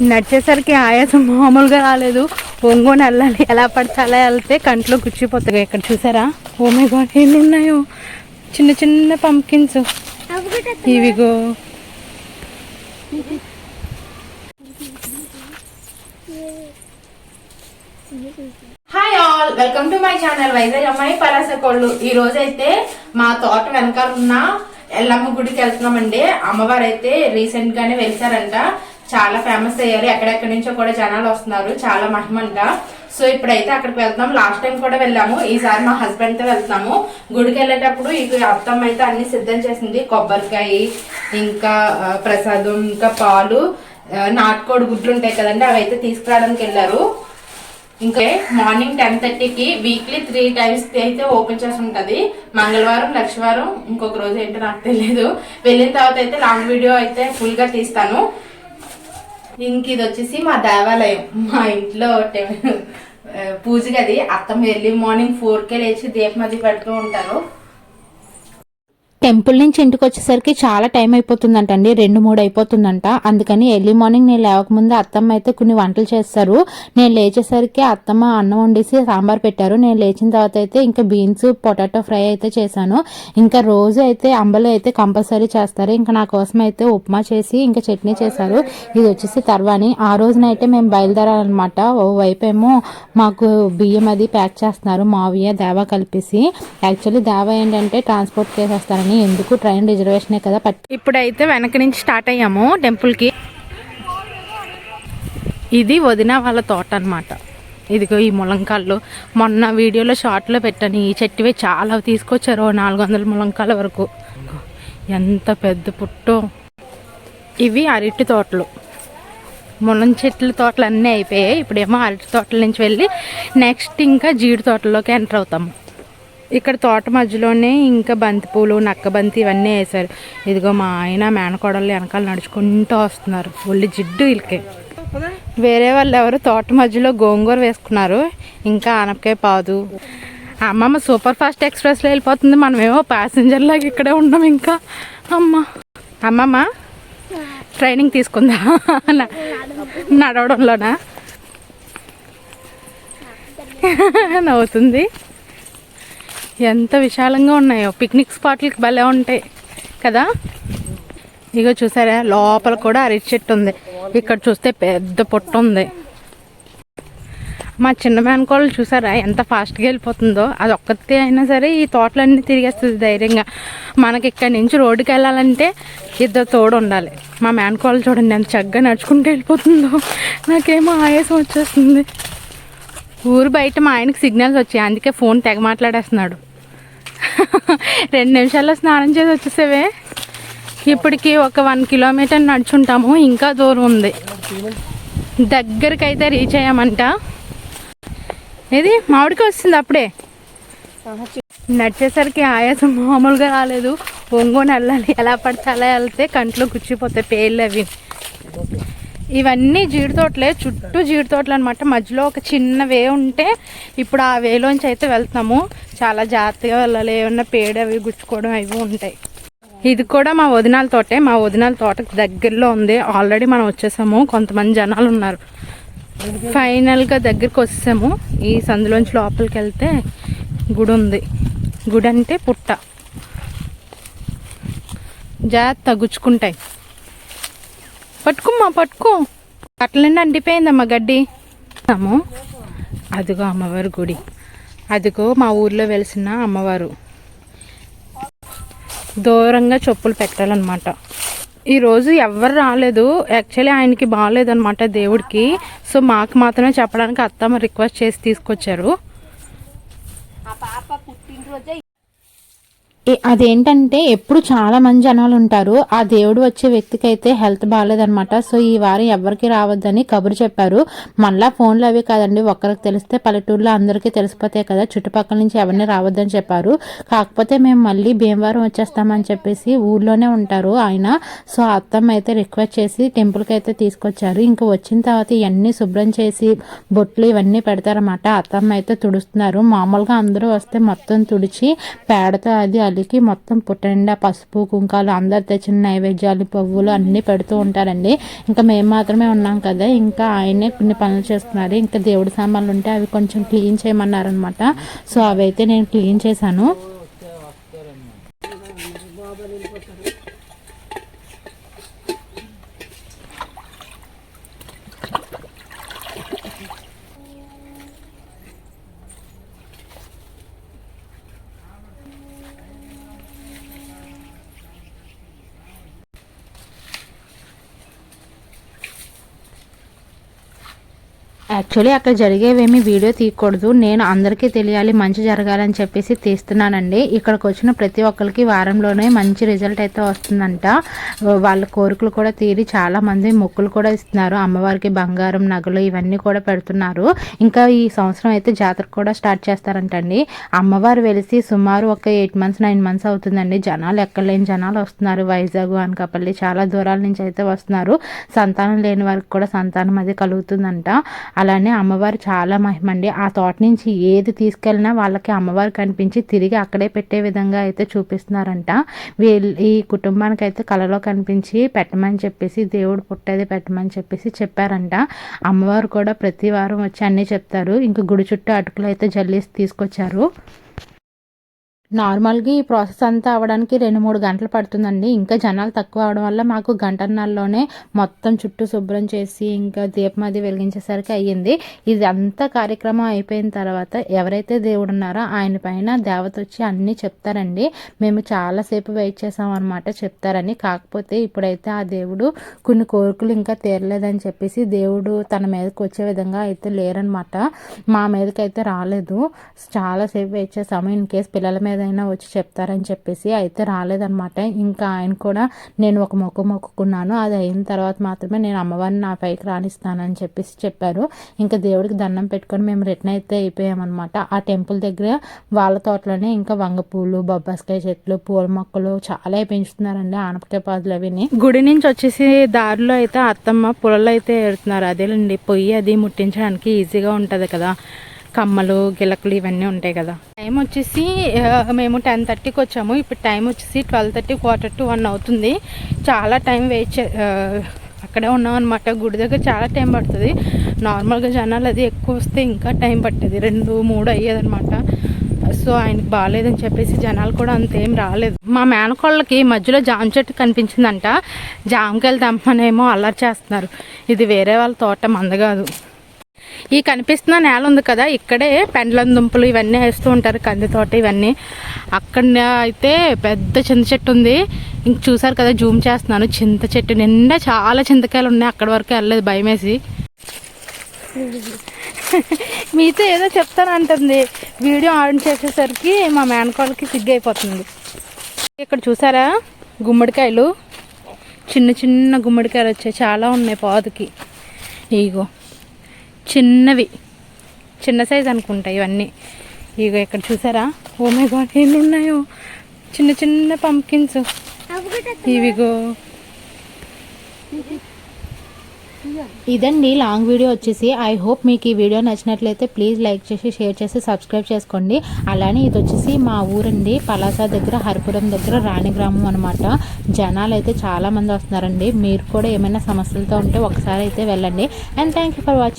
నడిచేసరికి ఆయాసం మామూలుగా రాలేదు. ఒంగోని వెళ్ళాలి. ఎలా పడితే అలా వెళ్తే కంట్లో గుచ్చిపోతాయి. ఇక్కడ చూసారా? ఓ మై గాడ్ ఎన్ని ఉన్నాయో చిన్న చిన్న పంకిన్స్. ఇవిగో. Hi all welcome to my channel Vizag అమ్మాయి పరాసకోళ్ళు ఈ రోజు అయితే మా తోట వెనకాల ఉన్న ఎల్లమ్మ గుడికి వెళ్తున్నామండి. అమ్మవారు అయితే రీసెంట్ గానే వెళ్తారంట చాలా ఫేమస్ అయ్యారు. ఎక్కడెక్కడి నుంచో కూడా జనాలు వస్తున్నారు. చాలా మహిమంట సో ఇప్పుడైతే అక్కడికి వెళ్తున్నాం లాస్ట్ టైం కూడా వెళ్ళాము. ఈసారి మా హస్బెండ్తో వెళ్తున్నాము. గుడికి వెళ్ళేటప్పుడు ఇక అత్తమ్మ అయితే అన్ని సిద్ధం చేసింది. కొబ్బరికాయ ఇంకా ప్రసాదం ఇంకా పాలు నాటుకోడి గుడ్లు ఉంటాయి కదండి అవి అయితే తీసుకురావడానికి వెళ్ళారు. ఇంకా మార్నింగ్ టెన్ థర్టీకి వీక్లీ త్రీ టైమ్స్ అయితే ఓపెన్ చేసి ఉంటుంది. మంగళవారం లక్షవారం ఇంకొక రోజు ఏంటో నాకు తెలియదు. వెళ్ళిన తర్వాత అయితే లాంగ్ వీడియో అయితే ఫుల్గా తీస్తాను. ఇంక ఇది వచ్చేసి మా దేవాలయం. మా ఇంట్లో పూజ గది. అత్తమ్మ ఎర్లీ మార్నింగ్ ఫోర్కే లేచి దీపం అది పెడుతూ ఉంటారు. టెంపుల్ నుంచి ఇంటికి వచ్చేసరికి చాలా టైం అయిపోతుందంటండి. రెండు మూడు అయిపోతుందంట. అందుకని ఎర్లీ మార్నింగ్ నేను లేవకముందు అత్తమ్మ అయితే కొన్ని వంటలు చేస్తారు. నేను లేచేసరికి అత్తమ్మ అన్నం వండేసి సాంబార్ పెట్టారు. నేను లేచిన తర్వాత అయితే ఇంకా బీన్స్ పొటాటో ఫ్రై అయితే చేశాను. ఇంకా రోజు అయితే అంబలు అయితే కంపల్సరీ చేస్తారు. ఇంకా నా కోసం అయితే ఉప్మా చేసి ఇంకా చట్నీ చేశారు. ఇది వచ్చేసి తర్వాని. ఆ రోజునైతే మేము బయలుదేరాలన్నమాట. ఓ వైపు ఏమో మాకు బియ్యం అది ప్యాక్ చేస్తున్నారు. మావయ్య దేవా కలిపేసి. యాక్చువల్లీ దేవా ఏంటంటే ట్రాన్స్పోర్ట్ చేసేస్తారు కానీ ఎందుకు ట్రైన్ రిజర్వేషనే కదా పట్టి ఇప్పుడైతే వెనక నుంచి స్టార్ట్ అయ్యాము టెంపుల్కి ఇది వదిన వాళ్ళ తోట అనమాట ఇదిగో ఈ ములంకాళ్ళు. మొన్న వీడియోలో షార్ట్లో పెట్టాను ఈ చెట్టువే చాలా తీసుకొచ్చారు ఓ నాలుగు వందల ములంకాల వరకు. ఎంత పెద్ద పుట్టో. ఇవి అరటి తోటలు. ములం చెట్ల తోటలు అన్నీ అయిపోయాయి. ఇప్పుడేమో అరటి తోటల నుంచి వెళ్ళి నెక్స్ట్ ఇంకా జీడి తోటల్లోకి ఎంటర్ అవుతాము. ఇక్కడ తోట మధ్యలోనే ఇంకా బంతిపూలు నక్కబంతి ఇవన్నీ వేశారు. ఇదిగో మా ఆయన మేనకోడళ్ళు వెనకాల నడుచుకుంటూ వస్తున్నారు. ఒళ్ళు జిడ్డు వీళ్ళకి. వేరే వాళ్ళు ఎవరు తోట మధ్యలో గోంగూర వేసుకున్నారు. ఇంకా ఆనపకాయ పాదు. అమ్మమ్మ సూపర్ ఫాస్ట్ ఎక్స్ప్రెస్లో వెళ్ళిపోతుంది. మనమేమో ప్యాసింజర్ లాగా ఇక్కడే ఉన్నాం ఇంకా. అమ్మ. అమ్మమ్మ ట్రైనింగ్ తీసుకుందా? నడవడంలోనా? నవ్వుతుంది. ఎంత విశాలంగా ఉన్నాయో. పిక్నిక్ స్పాట్లకి భలే ఉంటాయి కదా? ఇగో చూసారా? లోపల కూడా అరటి చెట్టు ఉంది. ఇక్కడ చూస్తే పెద్ద పొట్టు ఉంది. మా చిన్న మేనకోళ్ళు చూసారా? ఎంత ఫాస్ట్గా వెళ్ళిపోతుందో. అది ఒక్కతే అయినా సరే ఈ తోటలన్నీ తిరిగేస్తుంది ధైర్యంగా. మనకి ఇక్కడ నుంచి రోడ్డుకి వెళ్ళాలంటే ఇద్దరు తోడు ఉండాలి. మా మేనకోళ్ళు చూడండి ఎంత చక్కగా నడుచుకుంటూ వెళ్ళిపోతుందో. నాకేమో ఆయాసం వచ్చేస్తుంది. ఊరు బయట మా ఆయనకి సిగ్నల్స్ వచ్చాయి. అందుకే ఫోన్ తెగ మాట్లాడేస్తున్నాడు. రెండు నిమిషాల్లో స్నానం చేసి వచ్చేసేవే. ఇప్పటికి ఒక వన్ కిలోమీటర్ నడుచుంటాము ఇంకా దూరం ఉంది. దగ్గరికి అయితే రీచ్ అయ్యామంట. ఇది మామిడికి వస్తుంది అప్పుడే. నడిచేసరికి ఆయాసం మామూలుగా రాలేదు. ఒంగోని వెళ్ళాలి ఎలా పడితే అలా వెళ్తే కంట్లో గుచ్చిపోతాయి పేర్లు అవి. ఇవన్నీ జీడి తోటలే చుట్టూ జీడి తోటలు అనమాట మధ్యలో ఒక చిన్న వే ఉంటే ఇప్పుడు ఆ వేలోంచి అయితే వెళ్తున్నాము. చాలా జాగ్రత్తగా వెళ్ళాలి. ఏమన్నా పేడ అవి గుచ్చుకోవడం అవి ఉంటాయి. ఇది కూడా మా వదినాల తోటే. మా వదినాల తోటకు దగ్గరలో ఉంది. ఆల్రెడీ మనం వచ్చేసాము. కొంతమంది జనాలు ఉన్నారు. ఫైనల్గా దగ్గరికి వచ్చేసాము. ఈ సందులోంచి లోపలికి వెళ్తే గుడి ఉంది. గుడి అంటే పుట్ట. జాగ్రత్త గుచ్చుకుంటాయి. పట్టుకోమ్మా పట్టుకో. అట్లనే అండిపోయిందమ్మా గడ్డి. అదిగో అమ్మవారి గుడి. అదిగో మా ఊర్లో వెలిసిన అమ్మవారు. దూరంగా చెప్పులు పెట్టాలన్నమాట. ఈరోజు ఎవరు రాలేదు. యాక్చువల్లీ ఆయనకి బాగాలేదన్నమాట దేవుడికి. సో మాకు మాత్రమే చెప్పడానికి అత్తమ్మ రిక్వెస్ట్ చేసి తీసుకొచ్చారు. అదేంటంటే ఎప్పుడు చాలా మంది జనాలు ఉంటారు ఆ దేవుడు వచ్చే వ్యక్తికి అయితే హెల్త్ బాగాలేదనమాట సో ఈ వారం ఎవరికి రావద్దని కబురు చెప్పారు. మళ్ళా ఫోన్లు అవి కాదండి ఒక్కరికి తెలిస్తే పల్లెటూరులో అందరికీ తెలిసిపోతాయి కదా చుట్టుపక్కల నుంచి ఎవరిని రావద్దని చెప్పారు. కాకపోతే మేము మళ్ళీ భీమవరం వచ్చేస్తామని చెప్పేసి ఊర్లోనే ఉంటారు ఆయన. సో అత్తమ్మ అయితే రిక్వెస్ట్ చేసి టెంపుల్కి అయితే తీసుకొచ్చారు. ఇంకా వచ్చిన తర్వాత ఇవన్నీ శుభ్రం చేసి బొట్లు ఇవన్నీ పెడతారన్నమాట. అత్తమ్మ అయితే తుడుస్తున్నారు. మామూలుగా అందరూ వస్తే మొత్తం తుడిచి పేడతో అది తల్లికి మొత్తం పుట్టనిండా పసుపు కుంకాలు అందరు తెచ్చిన నైవేద్యాలు పువ్వులు అన్నీ పెడుతూ ఉంటారండి. ఇంకా మేము మాత్రమే ఉన్నాం కదా ఇంకా ఆయనే కొన్ని పనులు చేస్తున్నారు. ఇంకా దేవుడి సామాన్లు ఉంటే అవి కొంచెం క్లీన్ చేయమన్నారనమాట సో అవి అయితే నేను క్లీన్ చేశాను. యాక్చువల్లీ అక్కడ జరిగేవేమి వీడియో తీయకూడదు. నేను అందరికీ తెలియాలి మంచి జరగాలని చెప్పేసి తీస్తున్నానండి. ఇక్కడికి వచ్చిన ప్రతి ఒక్కరికి వారంలోనే మంచి రిజల్ట్ అయితే వస్తుందంట. వాళ్ళ కోరికలు కూడా తీరి చాలామంది మొక్కులు కూడా ఇస్తున్నారు. అమ్మవారికి బంగారం నగలు ఇవన్నీ కూడా పెడుతున్నారు. ఇంకా ఈ సంవత్సరం అయితే జాతర కూడా స్టార్ట్ చేస్తారంటండి. అమ్మవారు వెలిసి సుమారు ఒక ఎయిట్ మంత్స్ నైన్ మంత్స్ అవుతుందండి. జనాలు ఎక్కడలేని జనాలు వస్తున్నారు. వైజాగ్ అనకాపల్లి చాలా దూరాల నుంచి అయితే వస్తున్నారు. సంతానం లేని వారికి కూడా సంతానం అది కలుగుతుందంట. అలా అలానే అమ్మవారు చాలా మహిమండి ఆ తోట నుంచి ఏది తీసుకెళ్ళినా వాళ్ళకి అమ్మవారు కనిపించి తిరిగి అక్కడే పెట్టే విధంగా అయితే చూపిస్తున్నారంట. వీళ్ళు ఈ కుటుంబానికి అయితే కలలో కనిపించి పెట్టమని చెప్పేసి దేవుడు పుట్టేది పెట్టమని చెప్పేసి చెప్పారంట. అమ్మవారు కూడా ప్రతి వారం వచ్చి అన్నీ చెప్తారు. ఇంక గుడి చుట్టూ అటుకులు అయితే జల్లేసి తీసుకొచ్చారు. నార్మల్గా ఈ ప్రాసెస్ అంతా అవ్వడానికి రెండు మూడు గంటలు పడుతుందండి. ఇంకా జనాలు తక్కువ అవడం వల్ల మాకు గంటన్నరలోనే మొత్తం చుట్టూ శుభ్రం చేసి ఇంకా దీపం అది వెలిగించేసరికి అయ్యింది. ఇది అంతా కార్యక్రమం అయిపోయిన తర్వాత ఎవరైతే దేవుడు ఉన్నారో ఆయన పైన దేవత వచ్చి అన్నీ చెప్తారండి. మేము చాలాసేపు వెయిట్ చేసాం అనమాట చెప్తారని. కాకపోతే ఇప్పుడైతే ఆ దేవుడు కొన్ని కోరికలు ఇంకా తీరలేదని చెప్పేసి దేవుడు తన మీదకి వచ్చే విధంగా అయితే లేరనమాట మా మీదకి అయితే రాలేదు చాలాసేపు వెయిట్ చేసాము. ఇన్ కేస్ పిల్లల మీద ఏదైనా వచ్చి చెప్తారని చెప్పేసి అయితే రాలేదనమాట ఇంకా ఆయన కూడా నేను ఒక మొక్క మొక్కుకున్నాను. అది అయిన తర్వాత మాత్రమే నేను అమ్మవారిని నా పైకి రాణిస్తానని చెప్పేసి చెప్పారు. ఇంకా దేవుడికి దండం పెట్టుకొని మేము రిటర్న్ అయితే అయిపోయామన్నమాట. ఆ టెంపుల్ దగ్గర వాళ్ళ తోటలోనే ఇంకా వంగ పూలు బొబ్బాస్కాయ చెట్లు పూల మొక్కలు చాలా పెంచుతున్నారండి ఆనపకాయ పాదులు అవిని. గుడి నుంచి వచ్చేసి దారిలో అయితే అత్తమ్మ పొలలు అయితే ఏడుతున్నారు. అదేలండి పొయ్యి అది ముట్టించడానికి ఈజీగా ఉంటుంది కదా. కమ్మలు గిలకలు ఇవన్నీ ఉంటాయి కదా. టైం వచ్చేసి మేము టెన్ థర్టీకి వచ్చాము. ఇప్పుడు టైం వచ్చేసి twelve thirty quarter to one అవుతుంది. చాలా టైం వెయిట్ చే అక్కడే ఉన్నాం అనమాట గుడి దగ్గర చాలా టైం పడుతుంది. నార్మల్గా జనాలు అది ఎక్కువ వస్తే ఇంకా టైం పట్టేది. రెండు మూడు అయ్యేదనమాట సో ఆయనకి బాగాలేదని చెప్పేసి జనాలు కూడా అంతేం రాలేదు. మా మేనకోళ్ళకి మధ్యలో జామ చెట్టు కనిపించిందంట. జామకాయలు తెమ్మనేమో అల్లరి చేస్తున్నారు. ఇది వేరే వాళ్ళ తోట మంద కాదు. ఈ కనిపిస్తున్న నేల ఉంది కదా ఇక్కడే పెండ్లం దుంపలు ఇవన్నీ వేస్తూ ఉంటారు కంది తోట ఇవన్నీ. అక్కడ అయితే పెద్ద చింత చెట్టు ఉంది. ఇంక చూసారు కదా జూమ్ చేస్తున్నాను. చింత చెట్టు నిండా చాలా చింతకాయలు ఉన్నాయి. అక్కడి వరకు వెళ్ళలేదు భయం వేసి మీతో ఏదో చెప్తానంటుంది వీడియో ఆన్ చేసేసరికి మా మేనకోళ్ళకి సిగ్గు అయిపోతుంది ఇక్కడ చూసారా గుమ్మడికాయలు? చిన్న చిన్న గుమ్మడికాయలు వచ్చాయి. చాలా ఉన్నాయి పాదుకి. ఇగో. చిన్నవి. చిన్న సైజ్ అనుకుంటా ఇవన్నీ. ఇగో ఇక్కడ చూసారా? ఓ మై గాడ్ ఎన్ని ఉన్నాయో చిన్న చిన్న పంకిన్స్. ఇవిగో. ఇదండి లాంగ్ వీడియో వచ్చేసి. ఐ హోప్ మీకు ఈ వీడియో నచ్చినట్లయితే ప్లీజ్ లైక్ చేసి షేర్ చేసి సబ్స్క్రైబ్ చేసుకోండి. అలానే ఇది వచ్చేసి మా ఊరండి. పలాస దగ్గర హరిపురం దగ్గర రాణి గ్రామం అనమాట జనాలు అయితే చాలామంది వస్తున్నారండి. మీరు కూడా ఏమైనా సమస్యలతో ఉంటే ఒకసారి అయితే వెళ్ళండి. And thank you for watching